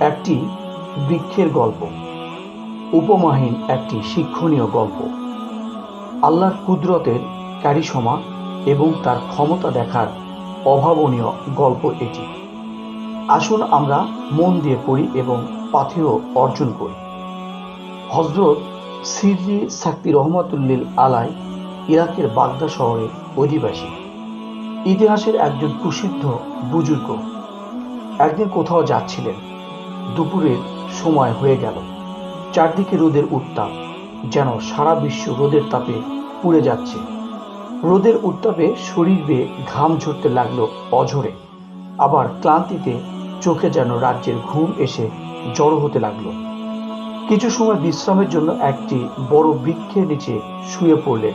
একটি বৃক্ষের গল্প, উপমাহীন একটি শিক্ষণীয় গল্প। আল্লাহর কুদরতের কারিশমা এবং তার ক্ষমতা দেখার অভাবনীয় গল্প এটি। আসুন আমরা মন দিয়ে পড়ি এবং পাথেয় অর্জন করি। হজরত সিরজি সাক্তি রহমতুল্লিল আলাই ইরাকের বাগদা শহরের অধিবাসী। ইতিহাসের একজন প্রসিদ্ধ বুজুর্গ। একদিন কোথাও যাচ্ছিলেন। দুপুরের সময় হয়ে গেল। চারদিকে রোদের উত্তাপ যেন সারা বিশ্ব রোদের তাপে পুড়ে যাচ্ছে। রোদের উত্তাপে শরীর বেয়ে ঘাম ঝরতে লাগল অঝরে। আবার ক্লান্তিতে চোখে যেন রাজ্যের ঘুম এসে জড়ো হতে লাগল। কিছু সময় বিশ্রামের জন্য একটি বড় বৃক্ষের নিচে শুয়ে পড়লেন।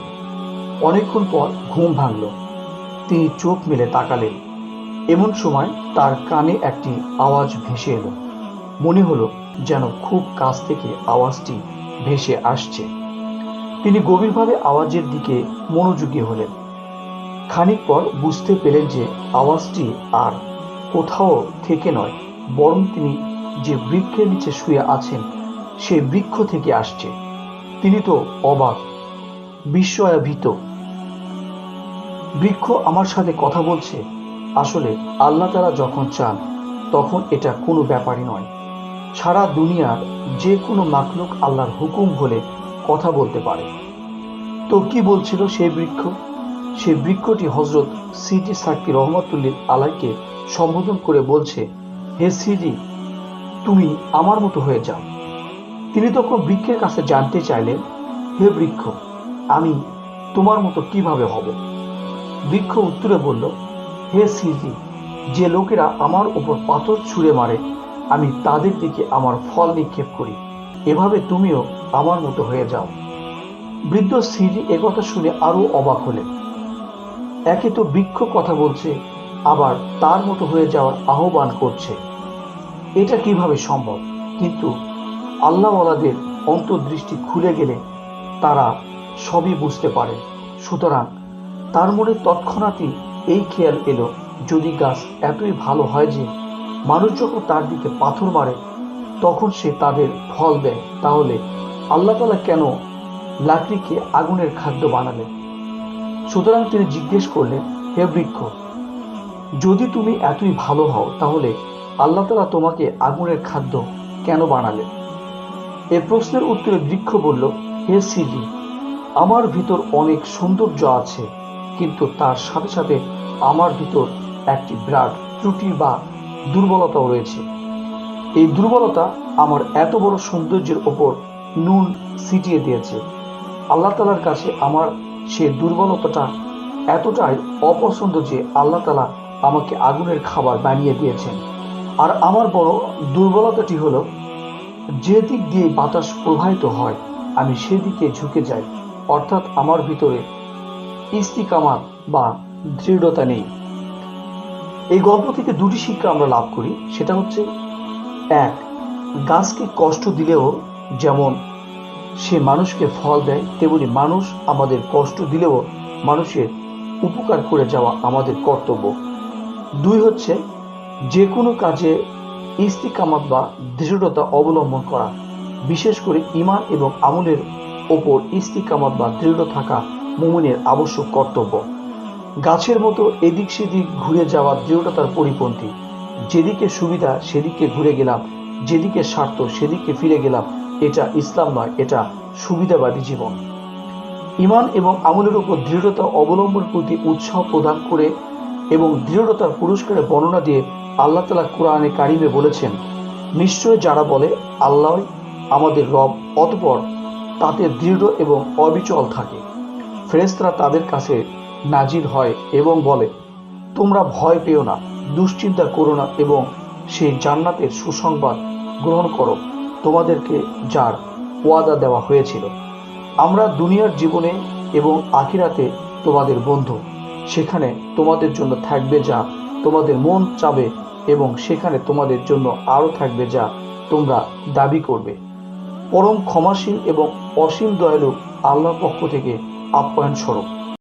অনেকক্ষণ পর ঘুম ভাঙল। তিনি চোখ মেলে তাকালেন। এমন সময় তার কানে একটি আওয়াজ ভেসে এলো। মনে হলো যেন খুব কাছ থেকে আওয়াজটি ভেসে আসছে। তিনি গভীরভাবে আওয়াজের দিকে মনোযোগী হলেন। খানিক পর বুঝতে পেলেন যে আওয়াজটি আর কোথাও থেকে নয়, বরং তিনি যে বৃক্ষের নিচে শুয়ে আছেন সেই বৃক্ষ থেকে আসছে। তিনি তো অবাক, বিস্ময়াভীত। বৃক্ষ আমার সাথে কথা বলছে, আসলে আল্লাহ তারা যখন চান, তখন এটা কোনো ব্যাপারই নয়। সারা দুনিয়ার যে কোনো মাকলুক আল্লাহর হুকুম হলে কথা বলতে পারে। তো কি বলছিল সেই বৃক্ষ? সেই বৃক্ষটি হজরত সিজি সাকি রহমতুল্লিল আলাইকে সম্বোধন করে বলছে, হে সিজি, তুমি আমার মতো হয়ে যাও। তিনি তখন বৃক্ষের কাছে জানতে চাইলেন, হে বৃক্ষ, আমি তোমার মতো কীভাবে হব? বৃক্ষ উত্তরে বলল, হে সিজি, যে লোকেরা আমার উপর পাথর ছুঁড়ে মারে আমি তাদের দিকে আমার ফল নিক্ষেপ করি। এভাবে তুমিও আমার মতো হয়ে যাও। বৃদ্ধ সিজি একথা শুনে আরও অবাক হলেন। একে তো বৃক্ষ কথা বলছে, আবার তার মতো হয়ে যাওয়ার আহ্বান করছে। এটা কীভাবে সম্ভব? কিন্তু আল্লাহওয়ালাদের অন্তর্দৃষ্টি খুলে গেলে তারা সবই বুঝতে পারে। সুতরাং তার মনে তৎক্ষণাৎই এই খেয়াল এলো, যদি গাছ এতই ভালো হয় যে মানুষ যখন তার দিকে পাথর মারে, তখন সে তাদের ফল দেয়। তাহলে আল্লাহ তালা কেন লাকড়িকে আগুনের খাদ্য বানালেন? সুতরাং তিনি জিজ্ঞেস করলেন, হে বৃক্ষ, যদি তুমি এতই ভালো হও, তাহলে আল্লাহ তালা তোমাকে আগুনের খাদ্য কেন বানালেন? এ প্রশ্নের উত্তরে বৃক্ষ বলল, হে সিজি আমার ভিতর অনেক সৌন্দর্য আছে, কিন্তু তার সাথে সাথে আমার ভিতর একটি বিরাট ত্রুটি বা দুর্বলতাও রয়েছে। এই দুর্বলতা আমার এত বড় সৌন্দর্যের ওপর নুন ছিটিয়ে দিয়েছে। আল্লাহ তালার কাছে আমার সে দুর্বলতাটা এতটাই অপছন্দ যে আল্লাহ তালা আমাকে আগুনের খাবার বানিয়ে দিয়েছেন। আর আমার বড় দুর্বলতাটি হলো, যে দিক দিয়ে বাতাস প্রবাহিত হয়, আমি সেদিকে ঝুঁকে যাই। অর্থাৎ আমার ভিতরে ইস্তিকামাত বা দৃঢ়তা নেই। এই গল্প থেকে দুটি শিক্ষা আমরা লাভ করি। সেটা হচ্ছে, এক, গাছকে কষ্ট দিলেও যেমন সে মানুষকে ফল দেয়, তেমনি মানুষ আমাদের কষ্ট দিলেও মানুষের উপকার করে যাওয়া আমাদের কর্তব্য। দুই হচ্ছে, যে কোনো কাজে ইস্তিকামাত বা দৃঢ়তা অবলম্বন করা, বিশেষ করে ইমান এবং আমলের ওপর ইস্তিকামাত বা দৃঢ় থাকা মুমিনের আবশ্যক কর্তব্য। গাছের মতো এদিক সেদিক ঘুরে যাওয়া দৃঢ়তার পরিপন্থী। যেদিকে সুবিধা, সেদিকে ঘুরে গেলাম। যেদিকে স্বার্থ, সেদিকে ফিরে গেলাম। এটা ইসলাম নয়, এটা সুবিধাবাদী জীবন। ইমান এবং আমলের উপর দৃঢ়তা অবলম্বন প্রতি উৎসাহ প্রদান করে এবং দৃঢ়তার পুরস্কারের বর্ণনা দিয়ে আল্লাহ তালা কোরআনে কারিমে বলেছেন, নিশ্চয় যারা বলে আল্লাহ আমাদের রব, অতপর তাতে দৃঢ় এবং অবিচল থাকে। ফেরেস্তারা তাদের কাছে নাজির হয় এবং বলে, তোমরা ভয় পেও না, দুশ্চিন্তা করো না এবং সেই জান্নাতের সুসংবাদ গ্রহণ করো। তোমাদেরকে যার ওয়াদা দেওয়া হয়েছিল। আমরা দুনিয়ার জীবনে এবং আখিরাতে তোমাদের বন্ধু। সেখানে তোমাদের জন্য থাকবে যা তোমাদের মন চাবে এবং সেখানে তোমাদের জন্য আরও থাকবে যা তোমরা দাবি করবে। পরম ক্ষমাসীন এবং অসীম দয়ালু আল্লাহর পক্ষ থেকে আপ্যায়ন স্বরূপ